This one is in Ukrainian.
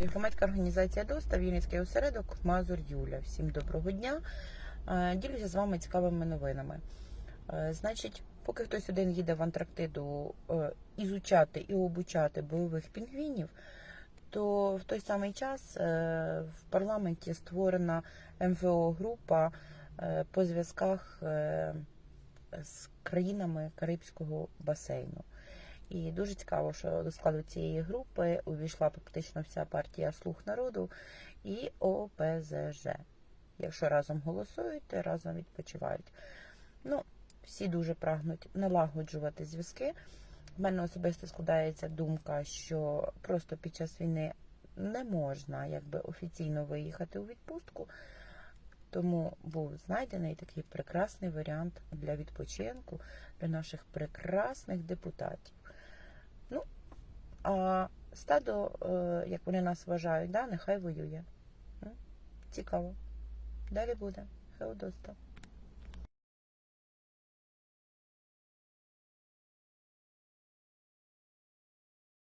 Громадська організація ДОСТА, Вінницький осередок, Мазур Юля. Всім доброго дня. Е, Ділюся з вами цікавими новинами. Е, Значить, поки хтось один їде в Антарктиду е, ізучати і обучати бойових пінгвінів, то в той самий час в парламенті створена МВО-група е, по зв'язках з країнами Карибського басейну. І дуже цікаво, що до складу цієї групи увійшла практично вся партія Слух народу і ОПЗЖ. Якщо разом голосують, то разом відпочивають. Ну, всі дуже прагнуть налагоджувати зв'язки. В мене особисто складається думка, що просто під час війни не можна якби офіційно виїхати у відпустку. Тому був знайдений такий прекрасний варіант для відпочинку для наших прекрасних депутатів. Стадо, е, як вони нас вважають, да, нехай воює. Цікаво. Далі буде. Хеодоста.